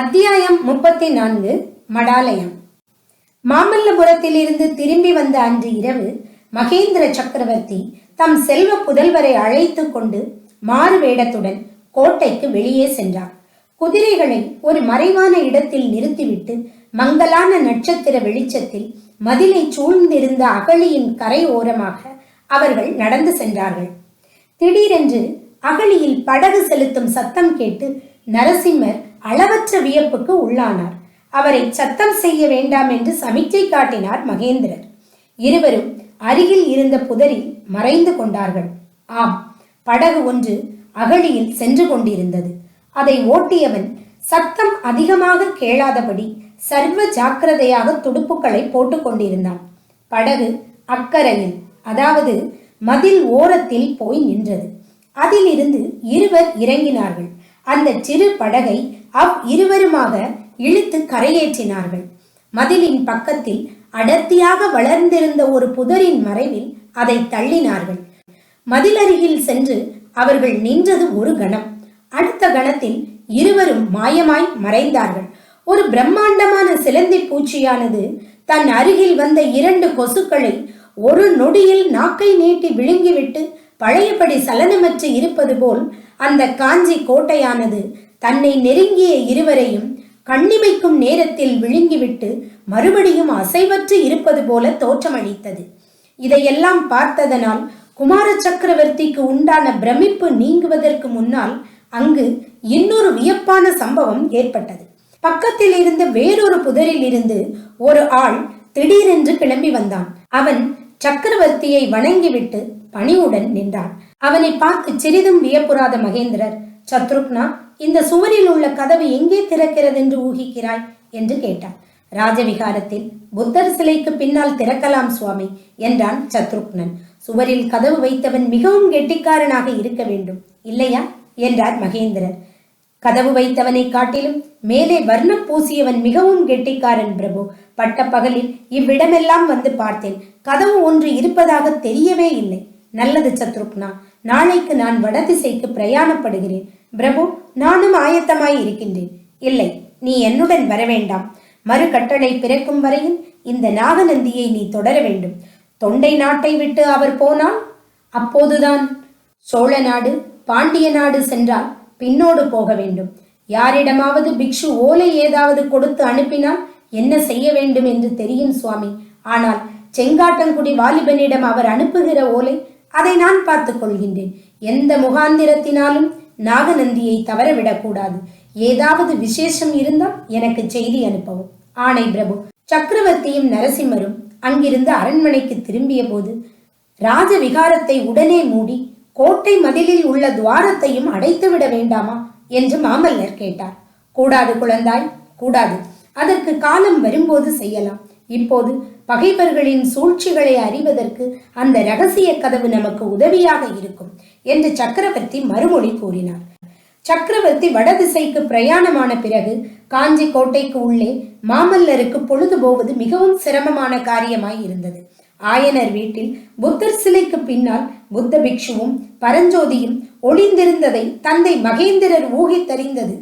அத்தியாயம் முப்பத்தி நான்கு மடாலயம். மாமல்லபுரத்திலிருந்து திரும்பி வந்த அன்று இரவு மகேந்திர சக்கரவர்த்தி தம் செல்வ புதல்வரை அழைத்து கொண்டு மாறு வேடத்துடன் கோட்டைக்கு வெளியே சென்றார். குதிரைகளை ஒரு மறைவான இடத்தில் நிறுத்திவிட்டு மங்கலான நட்சத்திர வெளிச்சத்தில் மதிலை சூழ்ந்திருந்த அகழியின் கரை ஓரமாக அவர்கள் நடந்து சென்றார்கள். திடீரென்று அகழியில் படகு செலுத்தும் சத்தம் கேட்டு நரசிம்மர் அளவற்ற வியப்புக்கு உள்ளானார். அவரை சத்தம் செய்ய வேண்டாம் என்று சமிச்சை காட்டினார் மகேந்திரர். இருவரும் அருகில் இருந்த புதரில் மறைந்து கொண்டார்கள். ஆம் படகு ஒன்று அகழியில் சென்று கொண்டிருந்தது. அதை ஓட்டியவன் சத்தம் அதிகமாக கேளாதபடி சர்வ ஜாக்கிரதையாக துடுப்புகளை போட்டுக் கொண்டிருந்தான். படகு அக்கரையில் அதாவது மதில் ஓரத்தில் போய் நின்றது. அதிலிருந்து இருவர் இறங்கினார்கள். அந்த சிறு படகை அவ் இருவருமாக இழுத்து கரையேற்றினார்கள். மதிலின் பக்கத்தில் அடர்த்தியாக வளர்ந்திருந்த ஒரு புதரின் மறைவில் அதை தள்ளினார்கள். மதிலருகில் சென்று அவர்கள் நின்றது ஒரு கணம். அடுத்த கணத்தில் இருவரும் மாயமாய் மறைந்தார்கள். ஒரு பிரம்மாண்டமான சிலந்தி பூச்சியானது தன் அருகில் வந்த இரண்டு கொசுக்களை ஒரு நொடியில் நாக்கை நீட்டி விழுங்கிவிட்டு பழையபடி சலனமற்று இருப்பது போல் அந்த காஞ்சி கோட்டையானது தன்னை நெருங்கிய இருவரையும் கண்ணிமைக்கும் நேரத்தில் விழுங்கிவிட்டு மறுபடியும் அசைவற்று இருப்பது போல தோற்றமளித்தது. இதையெல்லாம் பார்த்ததனால் குமார சக்கரவர்த்திக்கு உண்டான பிரமிப்பு நீங்குவதற்கு முன்னால் அங்கு இன்னொரு வியப்பான சம்பவம் ஏற்பட்டது. பக்கத்தில் இருந்த வேறொரு புதரில் இருந்து ஒரு ஆள் திடீரென்று கிளம்பி வந்தான். அவன் சக்கரவர்த்தியை வணங்கிவிட்டு பணிவுடன் நின்றான். அவனை பார்த்து சிறிதும் வியப்புறாத மகேந்திரர் சத்ருக்னா இந்த சுவரில் உள்ள கதவு எங்கே திறக்கிறது என்று ஊகிக்கிறாய்? என்று கேட்டான். ராஜவிகாரத்தில் புத்தர் சிலைக்கு பின்னால் திறக்கலாம் சுவாமி என்றான் சத்ருக்னன். சுவரில் கதவு வைத்தவன் மிகவும் கெட்டிக்காரனாக இருக்க வேண்டும் இல்லையா? என்றார் மகேந்திரர். கதவு வைத்தவனை காட்டிலும் மேலே வர்ணம் பூசியவன் மிகவும் கெட்டிக்காரன் பிரபு. பட்ட பகலில் இவ்விடமெல்லாம் வந்து பார்த்தேன். கதவு ஒன்று இருப்பதாக தெரியவே இல்லை. நல்லது சத்ருக்னா. நாளைக்கு நான் வடதிசைக்கு பிரயாணப்படுகிறேன். பிரபு நானும் ஆயத்தமாய் இருக்கின்றேன். இல்லை நீ என்னுடன் வர வேண்டாம் மறு கட்டளை பிறக்கும் வரையில் இந்த நாகநந்தியை நீ தொடர வேண்டும். தொண்டை நாட்டை விட்டு அவர் போனால்? அப்போதுதான். சோழ நாடு பாண்டிய நாடு சென்றால் பின்னோடு போக வேண்டும். யாரிடமாவது பிக்ஷு ஓலை ஏதாவது கொடுத்து அனுப்பினால் என்ன செய்ய வேண்டும் என்று தெரியும் சுவாமி. ஆனால் செங்காட்டங்குடி வாலிபனிடம் அவர் அனுப்புகிற ஓலை அதை நான் பார்த்துக் கொள்கின்றேன். எந்த முகாந்திரத்தினாலும் நாகநந்தியை தவறவிடக்கூடாது ஏதாவது விசேஷம் இருந்தால் எனக்கு செய்தி அனுப்பவும். ஆணை பிரபு சக்கரவர்த்தியும் நரசிம்மரும் அங்கிருந்து அரண்மனைக்கு திரும்பிய போது ராஜவிகாரத்தை உடனே மூடி கோட்டை மதிலில் உள்ள துவாரத்தையும் அடைத்துவிட வேண்டாமா என்று மாமல்லர் கேட்டார். கூடாது குழந்தாய் கூடாது. அதற்கு காலம் வரும்போது செய்யலாம். இப்போது பகைவர்களின் சூழ்ச்சிகளை அறிவதற்கு அந்த ரகசிய கதவு நமக்கு உதவியாக இருக்கும் என்று சக்கரவர்த்தி மறுமொழி கூறினார். சக்கரவர்த்தி வடதிசைக்கு பிரயாணமான பிறகு காஞ்சி கோட்டைக்கு உள்ளே மாமல்லருக்கு பொழுது போவது மிகவும் சிரமமான காரியமாய் இருந்தது. ஆயனர் வீட்டில் புத்தர் சிலைக்கு பின்னால் புத்த பிக்ஷுவும் பரஞ்சோதியும் ஒளிந்திருந்ததை தந்தை மகேந்திரர் ஊகித்தறிந்தது.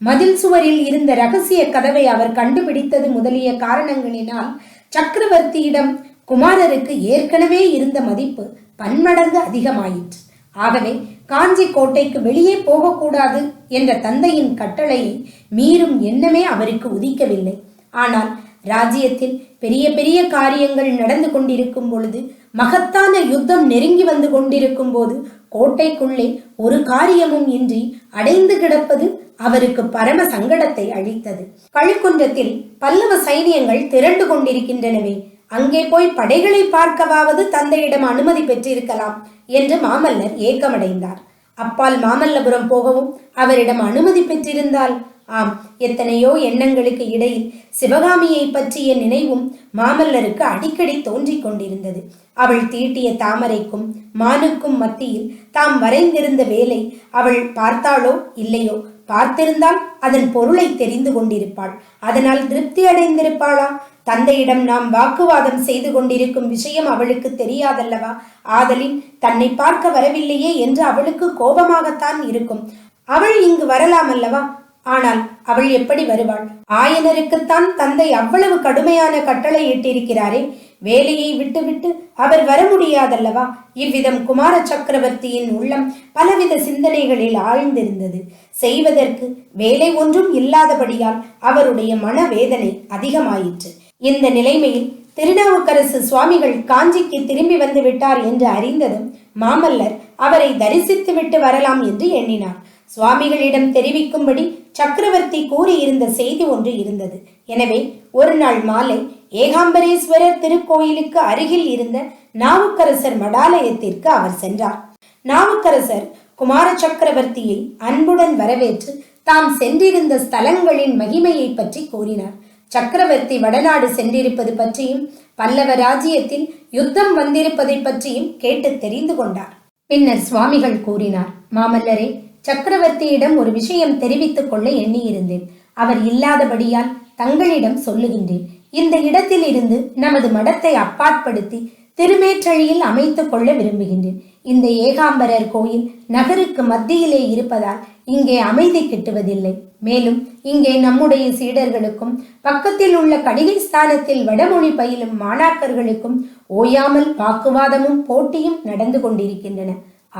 மதில் சுவரில் இருந்த ரகசிய கதவை அவர் கண்டுபிடித்தது முதலிய காரணங்களினால் சக்கரவர்த்தியிடம் குமாரருக்கு ஏற்கனவே இருந்த மதிப்பு பன்மடங்கு அதிகமாயிற்று. ஆகவே காஞ்சி கோட்டைக்கு வெளியே போகக்கூடாது என்ற தந்தையின் கட்டளையை மீறும் எண்ணமே அவருக்கு உதிக்கவில்லை. ஆனால் ராஜ்யத்தில் பெரிய பெரிய காரியங்கள் நடந்து கொண்டிருக்கும் பொழுது மகத்தான யுத்தம் நெருங்கி வந்து கொண்டிருக்கும் போது கோட்டைக்குள்ளே ஒரு காரியமும் இன்றி அடைந்து கிடப்பது அவருக்கு பரம சங்கடத்தை அளித்தது. கழுக்குன்றத்தில் பல்லவ சைனியங்கள் திரண்டு கொண்டிருக்கின்றனவே அங்கே போய் படைகளை பார்க்கவாவது தந்தையிடம் அனுமதி பெற்றிருக்கலாம் என்று மாமல்லர் ஏக்கமடைந்தார். அப்பால் மாமல்லபுரம் போகவும் அவரிடம் அனுமதி பெற்றிருந்தால் ஆம் எத்தனையோ எண்ணங்களுக்கு இடையில் சிவகாமியை பற்றிய நினைவும் மாமல்லருக்கு அடிக்கடி தோன்றிக் கொண்டிருந்தது. அவள் தீட்டிய தாமரைக்கும் மானுக்கும் மத்தியில் தாம் வரைந்திருந்த வேலை அவள் பார்த்தாளோ இல்லையோ பார்த்திருந்தால் அதன் பொருளை தெரிந்து கொண்டிருப்பாள். அதனால் திருப்தி அடைந்திருப்பாளா? தந்தையிடம் நாம் வாக்குவாதம் செய்து கொண்டிருக்கும் விஷயம் அவளுக்கு தெரியாதல்லவா? ஆதலின் தன்னை பார்க்க வரவில்லையே என்று அவளுக்கு கோபமாகத்தான் இருக்கும். அவள் இங்கு வரலாம் அல்லவா ஆனால் அவள் எப்படி வருவாள்? ஆயனருக்குத்தான் தந்தை அவ்வளவு கடுமையான கட்டளை இட்டிருக்கிறாரே. வேலையை விட்டுவிட்டு அவர் வர முடியாதல்லவா? இவ்விதம் குமார சக்கரவர்த்தியின் உள்ளம் பலவித சிந்தனைகளில் ஆழ்ந்திருந்தது. செய்வதற்கு வேலை ஒன்றும் இல்லாதபடியால் அவருடைய மனவேதனை அதிகமாயிற்று. இந்த நிலைமையில் திருநாவுக்கரசு சுவாமிகள் காஞ்சிக்கு திரும்பி வந்து விட்டார் என்று அறிந்ததும் மாமல்லர் அவரை தரிசித்து விட்டு வரலாம் என்று எண்ணினார். சுவாமிகளிடம் தெரிவிக்கும்படி சக்கரவர்த்தி கூறியிருந்த செய்தி ஒன்று இருந்தது. எனவே ஒரு நாள் மாலை ஏகாம்பரேஸ்வரர் திருக்கோயிலுக்கு அருகில் இருந்த நாவுக்கரசர் மடாலயத்திற்கு அவர் சென்றார். நாவுக்கரசர் குமார சக்கரவர்த்தியை அன்புடன் வரவேற்று தாம் சென்றிருந்த ஸ்தலங்களின் மகிமையை பற்றி கூறினார். சக்கரவர்த்தி வடநாடு சென்றிருப்பது பற்றியும் பல்லவ ராஜ்யத்தில் யுத்தம் வந்திருப்பதை பற்றியும் கேட்டு தெரிந்து கொண்டார். பின்னர் சுவாமிகள் கூறினார் மாமல்லரே சக்கரவர்த்தியிடம் ஒரு விஷயம் தெரிவித்துக் கொள்ள எண்ணியிருந்தேன். அவர் இல்லாதபடியால் தங்களிடம் சொல்லுகின்றேன். இந்த இடத்தில் இருந்து நமது மடத்தை அப்பாற்படுத்தி திருமேற்றழியில் அமைத்துக் கொள்ள விரும்புகின்றேன். இந்த ஏகாம்பரர் கோயில் நகருக்கு மத்தியிலே இருப்பதால் இங்கே அமைதி கிட்டுவதில்லை. மேலும் இங்கே நம்முடைய சீடர்களுக்கும் பக்கத்தில் உள்ள கடிகை ஸ்தானத்தில் வடமொழி பயிலும் மாணாக்கர்களுக்கும் ஓயாமல் வாக்குவாதமும் போட்டியும் நடந்து கொண்டிருக்கின்றன.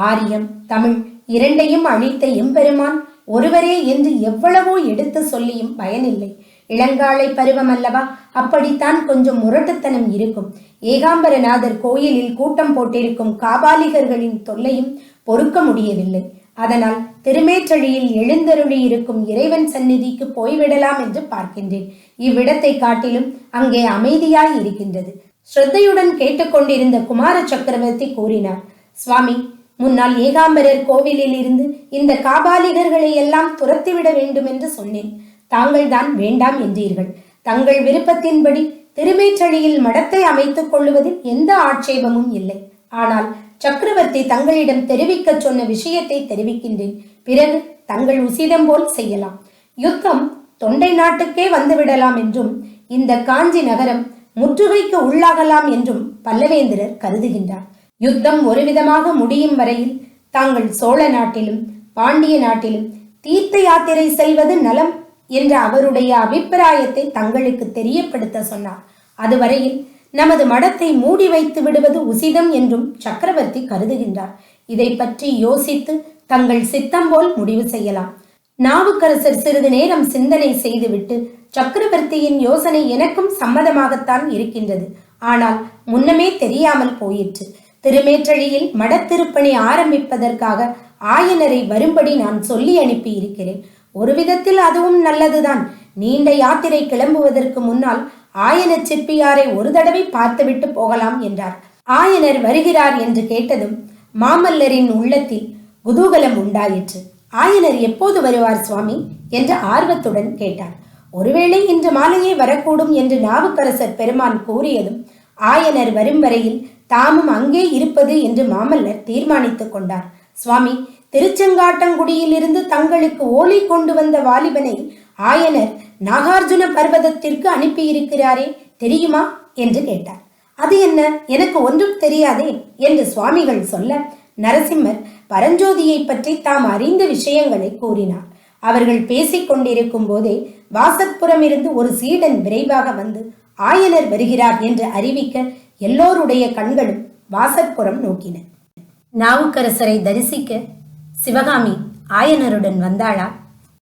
ஆரியம் தமிழ் இரண்டையும் அழித்த எம்பெருமான் ஒருவரே என்று எவ்வளவோ எடுத்து சொல்லியும் பயனில்லை. இளங்காலை பருவம் அல்லவா? அப்படித்தான் கொஞ்சம் முரட்டுத்தனம் இருக்கும். ஏகாம்பரநாதர் கோயிலில் கூட்டம் போட்டிருக்கும் காபாலிகர்களின் தொல்லையும் பொறுக்க முடியவில்லை. அதனால் திருமேற்றழியில் எழுந்தருளி இருக்கும் இறைவன் சந்நிதிக்கு போய்விடலாம் என்று பார்க்கின்றேன். இவ்விடத்தை காட்டிலும் அங்கே அமைதியாய் இருக்கின்றது. ஸ்ரத்தையுடன் கேட்டுக்கொண்டிருந்த குமார சக்கரவர்த்தி கூறினார் சுவாமி முன்னால் ஏகாம்பரர் கோவிலில் இருந்து இந்த காபாலிகர்களை எல்லாம் துரத்திவிட வேண்டும் என்று சொன்னேன். தாங்கள் தான் வேண்டாம் என்றீர்கள். தங்கள் விருப்பத்தின்படி திருமேற்றழியில் மடத்தை அமைத்துக் கொள்வதில் எந்த ஆட்சேபமும் இல்லை. ஆனால் சக்கரவர்த்தி தங்களிடம் தெரிவிக்க சொன்ன விஷயத்தை தெரிவிக்கின்றேன். பிறகு தங்கள் உசிதம் போல் செய்யலாம். யுத்தம் தொண்டை நாட்டுக்கே வந்துவிடலாம் என்றும் இந்த காஞ்சி நகரம் முற்றுகைக்கு உள்ளாகலாம் என்றும் பல்லவேந்திரர் கருதுகின்றார். யுத்தம் ஒரு விதமாக முடியும் வரையில் தாங்கள் சோழ நாட்டிலும் பாண்டிய நாட்டிலும் தீர்த்த யாத்திரை செல்வது நலம் என்ற அவருடைய அபிப்பிராயத்தை தங்களுக்கு தெரியப்படுத்த சொன்னார். அதுவரையில் நமது மடத்தை மூடி வைத்து விடுவது உசிதம் என்றும் சக்கரவர்த்தி கருதுகின்றார். இதை பற்றி யோசித்து தங்கள் சித்தம் போல் முடிவு செய்யலாம். நாவுக்கரசர் சிறிது நேரம் சிந்தனை செய்துவிட்டு சக்கரவர்த்தியின் யோசனை எனக்கும் சம்மதமாகத்தான் இருக்கின்றது. ஆனால் முன்னமே தெரியாமல் போயிற்று. திருமேற்றழியில் மடத்திருப்பணி ஆரம்பிப்பதற்காக ஆயனரை வரும்படி நான் சொல்லி அனுப்பி இருக்கிறேன் ஒரு விதத்தில் அதுவும் நல்லதுதான். நீண்ட யாத்திரை கிளம்புவதற்கு முன்னால் ஆயன சிற்பியாரை ஒரு தடவை பார்த்துவிட்டு போகலாம் என்றார். ஆயனர் வருகிறார் என்று கேட்டதும் மாமல்லரின் உள்ளத்தில் குதூகலம் உண்டாயிற்று. ஆயனர் எப்போது வருவார் சுவாமி? என்று ஆர்வத்துடன் கேட்டார். ஒருவேளை இன்று மாலையே வரக்கூடும் என்று நாவுக்கரசர் பெருமான் கூறியதும் ஆயனர் வரும் வரையில் தாமும் அங்கே இருப்பது என்று மாமல்லர் தீர்மானித்துக் கொண்டார். சுவாமி திருச்செங்காட்டங்குடியிலிருந்து தங்களுக்கு ஓலை கொண்டு வந்த வாலிபனை ஆயனர் நாகார்ஜுன பர்வதத்திற்கு அனுப்பியிருக்கிறாரே தெரியுமா? என்று கேட்டார். அது என்ன? எனக்கு ஒன்றும் தெரியாதே என்று சுவாமிகள் சொல்ல நரசிம்மர் பரஞ்சோதியை பற்றி தாம் அறிந்த விஷயங்களை கூறினார். அவர்கள் பேசிக் கொண்டிருக்கும் போதே வாசற்புறம் இருந்து ஒரு சீடன் விரைவாக வந்து ஆயனர் வருகிறார் என்று அறிவிக்க எல்லோருடைய கண்களும் வாசற்புறம் நோக்கின. நாவுக்கரசரை தரிசிக்க சிவகாமி ஆயனருடன் வந்தாளா?